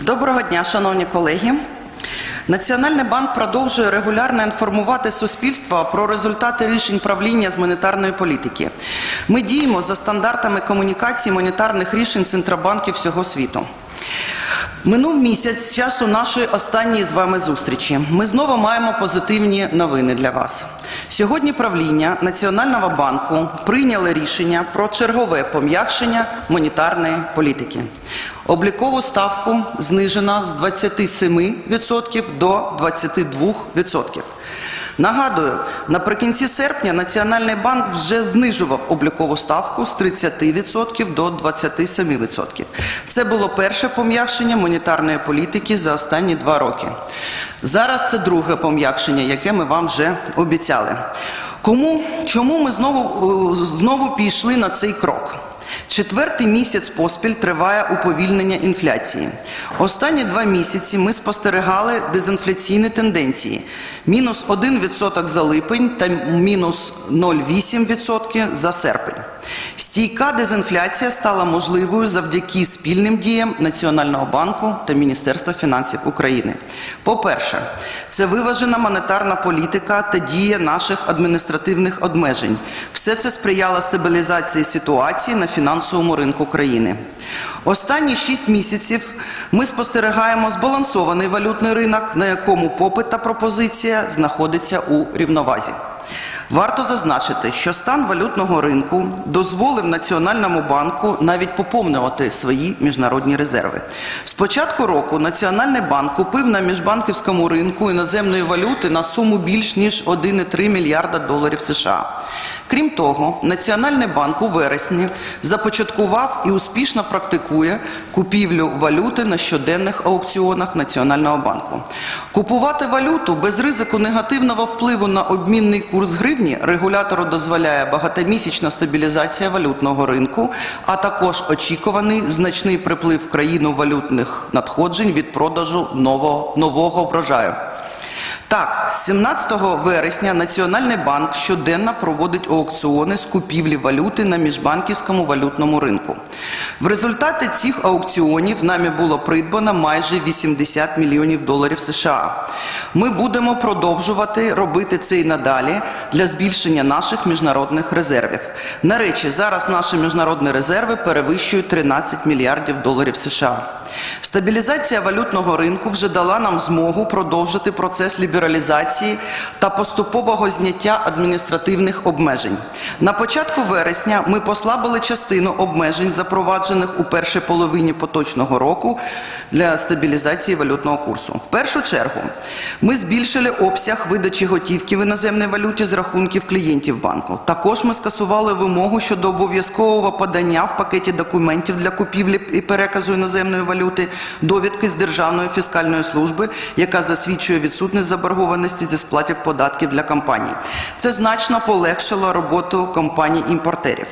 Доброго дня, шановні колеги. Національний банк продовжує регулярно інформувати суспільство про результати рішень правління з монетарної політики. Ми діємо за стандартами комунікації монетарних рішень центробанків всього світу. Минув місяць з часу нашої останньої з вами зустрічі. Ми знову маємо позитивні новини для вас. Сьогодні правління Національного банку прийняло рішення про чергове пом'якшення монетарної політики. Облікову ставку знижено з 27% до 22%. Нагадую, наприкінці серпня Національний банк вже знижував облікову ставку з 30% до 27%. Це було перше пом'якшення монетарної політики за останні два роки. Зараз це друге пом'якшення, яке ми вам вже обіцяли. Кому, чому ми знову, е, знову пішли на цей крок? Четвертий місяць поспіль триває уповільнення інфляції. Останні два місяці ми спостерігали дезінфляційні тенденції: мінус 1% за липень та мінус 0,8% за серпень. Стійка дезінфляція стала можливою завдяки спільним діям Національного банку та Міністерства фінансів України. По-перше, це виважена монетарна політика та дія наших адміністративних обмежень. Все це сприяло стабілізації ситуації на фінансовому ринку країни. Останні шість місяців ми спостерігаємо збалансований валютний ринок, на якому попит та пропозиція знаходиться у рівновазі. Варто зазначити, що стан валютного ринку дозволив Національному банку навіть поповнювати свої міжнародні резерви. З початку року Національний банк купив на міжбанківському ринку іноземної валюти на суму більш ніж 1,3 мільярда доларів США. Крім того, Національний банк у вересні започаткував і успішно практикує купівлю валюти на щоденних аукціонах Національного банку. Купувати валюту без ризику негативного впливу на обмінний курс гривні регулятору дозволяє багатомісячна стабілізація валютного ринку, а також очікуваний значний приплив в країну валютних надходжень від продажу нового, нового врожаю. Так, 17 вересня Національний банк щоденно проводить аукціони з купівлі валюти на міжбанківському валютному ринку. В результаті цих аукціонів нами було придбано майже 80 мільйонів доларів США. Ми будемо продовжувати робити це і надалі для збільшення наших міжнародних резервів. На речі, зараз наші міжнародні резерви перевищують 13 мільярдів доларів США. Стабілізація валютного ринку вже дала нам змогу продовжити процес лібералізації та поступового зняття адміністративних обмежень. На початку вересня ми послабили частину обмежень, запроваджених у першій половині поточного року для стабілізації валютного курсу. В першу чергу ми збільшили обсяг видачі готівки в іноземній валюті з рахунків клієнтів банку. Також ми скасували вимогу щодо обов'язкового подання в пакеті документів для купівлі і переказу іноземної валюти довідки з Державної фіскальної служби, яка засвідчує відсутність заборгованості зі сплатів податків для компаній. Це значно полегшило роботу компаній-імпортерів.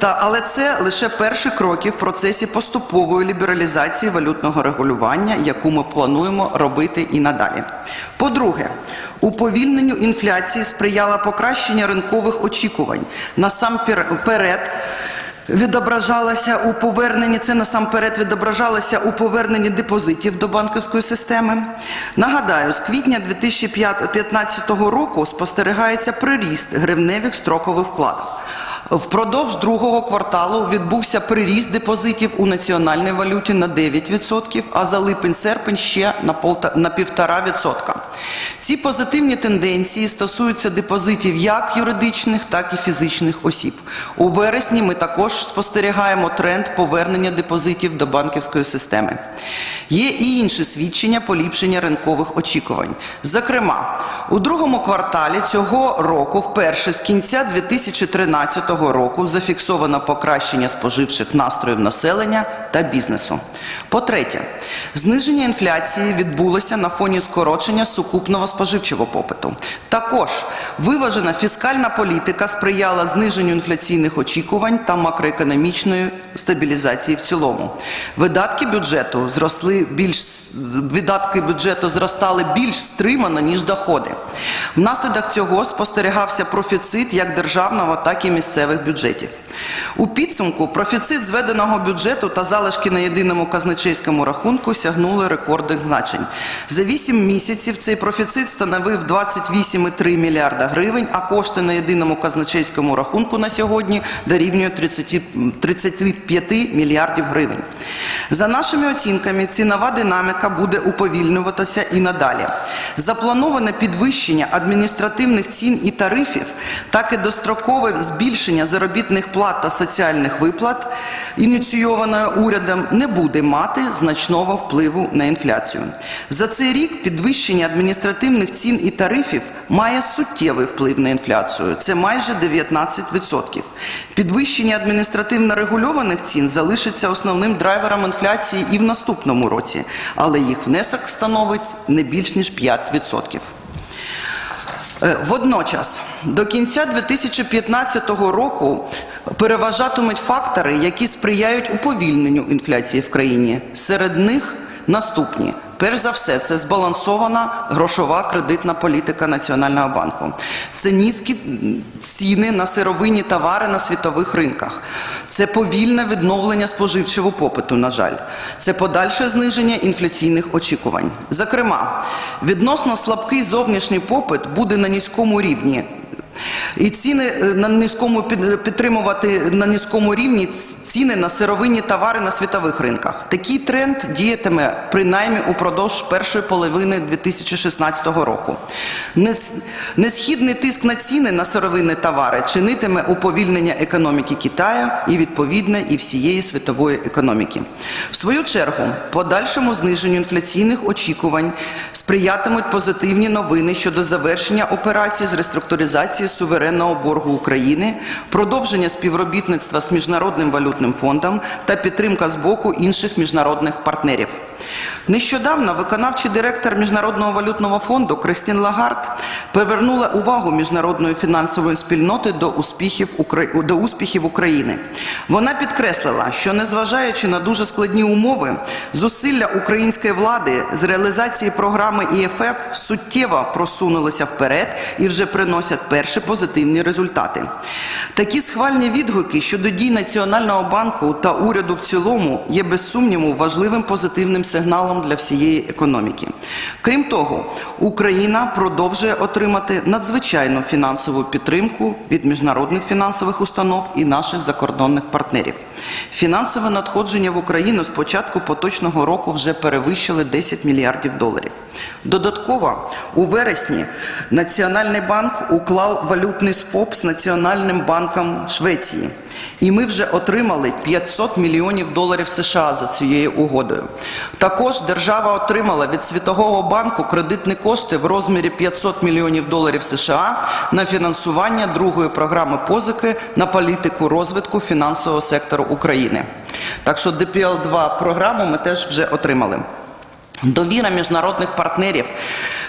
Але це лише перші кроки в процесі поступової лібералізації валютного регулювання, яку ми плануємо робити і надалі. По-друге, уповільненню інфляції сприяло покращення ринкових очікувань. Насамперед, відображалося у поверненні, це насамперед відображалося у поверненні депозитів до банківської системи. Нагадаю, з квітня 2015 року спостерігається приріст гривневих строкових вкладів. Впродовж другого кварталу відбувся приріст депозитів у національній валюті на 9%, а за липень-серпень ще на, полта, на 1,5%. Ці позитивні тенденції стосуються депозитів як юридичних, так і фізичних осіб. У вересні ми також спостерігаємо тренд повернення депозитів до банківської системи. Є і інші свідчення поліпшення ринкових очікувань. Зокрема, у другому кварталі цього року, вперше з кінця 2013 року, зафіксовано покращення споживчих настроїв населення та бізнесу. По-третє, зниження інфляції відбулося на фоні скорочення сукупного споживчого попиту. Також виважена фіскальна політика сприяла зниженню інфляційних очікувань та макроекономічної стабілізації в цілому. Видатки бюджету зросли більш видатки бюджету зростали більш стримано ніж доходи. Внаслідок цього спостерігався профіцит як державного, так і місцевих бюджетів. У підсумку профіцит зведеного бюджету та залишки на єдиному казначейському рахунку сягнули рекордних значень. За 8 місяців цей профіцит становив 28,3 мільярда гривень, а кошти на єдиному казначейському рахунку на сьогодні дорівнює 30 35 мільярдів гривень. За нашими оцінками, цінова динаміка буде уповільнюватися і надалі. Заплановане підвищення адміністративних цін і тарифів, так і дострокове збільшення заробітних плат та соціальних виплат, ініційоване урядом, не буде мати значного впливу на інфляцію. За цей рік підвищення адміністративних цін і тарифів має суттєвий вплив на інфляцію. Це майже 19%. Підвищення адміністративно регульованих цін залишиться основним драйвером інфляції і в наступному році, але їх внесок становить не більш ніж 5%. Е, Водночас, до кінця 2015 року переважатимуть фактори, які сприяють уповільненню інфляції в країні. Серед них наступні. Перш за все, це збалансована грошова кредитна політика Національного банку. Це низькі ціни на сировинні товари на світових ринках. Це повільне відновлення споживчого попиту, на жаль. Це подальше зниження інфляційних очікувань. Зокрема, відносно слабкий зовнішній попит буде на низькому рівні. І ціни е, на низькому підтримувати на низькому рівні ціни на сировинні товари на світових ринках. Такий тренд діятиме принаймні упродовж першої половини 2016 року. Несхідний тиск на ціни на сировинні товари чинитиме уповільнення економіки Китаю і відповідно і всієї світової економіки. В свою чергу, подальшому зниженню інфляційних очікувань сприятимуть позитивні новини щодо завершення операції з реструктуризації суверенного боргу України, продовження співробітництва з Міжнародним валютним фондом та підтримка з боку інших міжнародних партнерів. Нещодавно виконавчий директор Міжнародного валютного фонду Кристін Лагард повернула увагу міжнародної фінансової спільноти до успіхів, до успіхів України. Вона підкреслила, що незважаючи на дуже складні умови, зусилля української влади з реалізації програми ІФФ суттєво просунулися вперед і вже приносять перші позитивні результати. Такі схвальні відгуки щодо дій Національного банку та уряду в цілому є без сумніву важливим позитивним сигналом для всієї економіки. Крім того, Україна продовжує отримати надзвичайну фінансову підтримку від міжнародних фінансових установ і наших закордонних партнерів. Фінансове надходження в Україну з початку поточного року вже перевищили 10 мільярдів доларів. Додатково, у вересні Національний банк уклав валютний споп з Національним банком Швеції. І ми вже отримали 500 мільйонів доларів США за цією угодою. Також держава отримала від Світового банку кредитні кошти в розмірі 500 мільйонів доларів США на фінансування другої програми позики на політику розвитку фінансового сектору України. Так що ДПЛ-2 програму ми теж вже отримали. Довіра міжнародних партнерів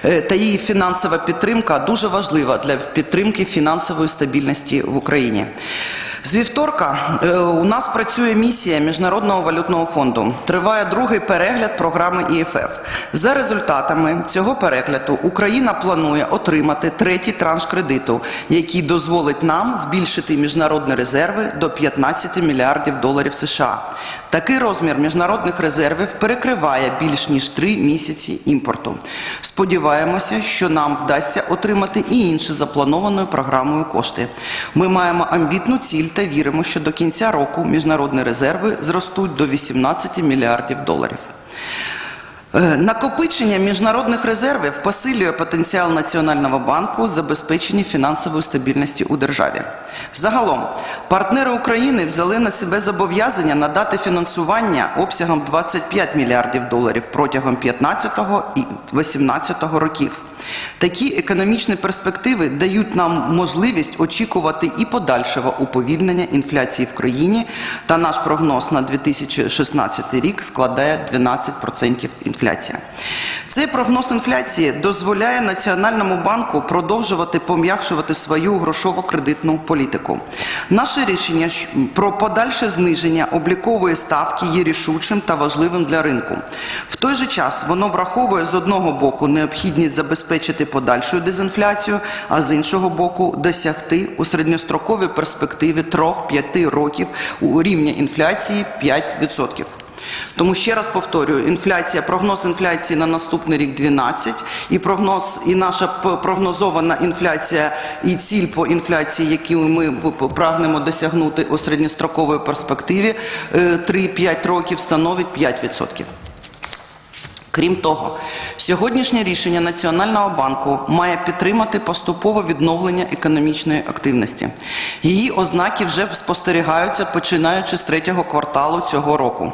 е, та її фінансова підтримка дуже важлива для підтримки фінансової стабільності в Україні. З вівторка е, у нас працює місія Міжнародного валютного фонду. Триває другий перегляд програми ІФФ. За результатами цього перегляду Україна планує отримати третій транш кредиту, який дозволить нам збільшити міжнародні резерви до 15 мільярдів доларів США. Такий розмір міжнародних резервів перекриває більш ніж три місяці імпорту. Сподіваємося, що нам вдасться отримати і інші запланованою програмою кошти. Ми маємо амбітну ціль та віримо, що до кінця року міжнародні резерви зростуть до 18 мільярдів доларів. Е, Накопичення міжнародних резервів посилює потенціал Національного банку забезпечення фінансової стабільності у державі. Загалом, партнери України взяли на себе зобов'язання надати фінансування обсягом 25 мільярдів доларів протягом 15 і 18 років. Такі економічні перспективи дають нам можливість очікувати і подальшого уповільнення інфляції в країні, та наш прогноз на 2016 рік складає 12% інфляції. інфляція. Цей прогноз інфляції дозволяє Національному банку продовжувати пом'якшувати свою грошово-кредитну політику. Наше рішення про подальше зниження облікової ставки є рішучим та важливим для ринку. В той же час воно враховує з одного боку необхідність забезпечити подальшу дезінфляцію, а з іншого боку досягти у середньостроковій перспективі 3-5 років у рівня інфляції 5%. Тому ще раз повторюю, інфляція, прогноз інфляції на наступний рік 12, і прогноз, і наша прогнозована інфляція і ціль по інфляції, які ми прагнемо досягнути у середньостроковій перспективі е, 3-5 років становить 5%. Крім того, сьогоднішнє рішення Національного банку має підтримати поступове відновлення економічної активності. Її ознаки вже спостерігаються починаючи з третього кварталу цього року.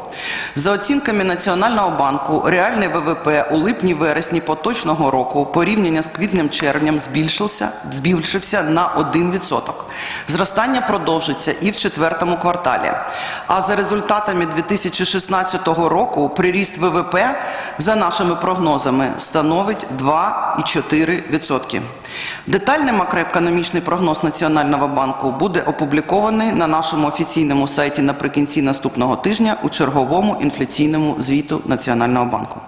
За оцінками Національного банку, реальний ВВП у липні-вересні поточного року порівняно з квітнем-червнем збільшився, збільшився на 1%. Зростання продовжиться і в четвертому кварталі. А за результатами 2016 року приріст ВВП за нашими прогнозами становить 2,4%. Детальний макроекономічний прогноз Національного банку буде опублікований на нашому офіційному сайті наприкінці наступного тижня у черговому інфляційному звіту Національного банку.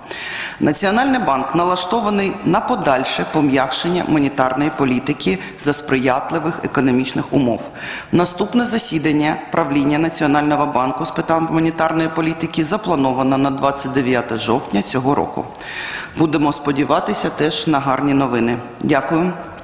Національний банк налаштований на подальше пом'якшення монетарної політики за сприятливих економічних умов. Наступне засідання правління Національного банку з питань монетарної політики заплановано на 29 жовтня цього року. Будемо сподіватися теж на гарні новини. Дякую.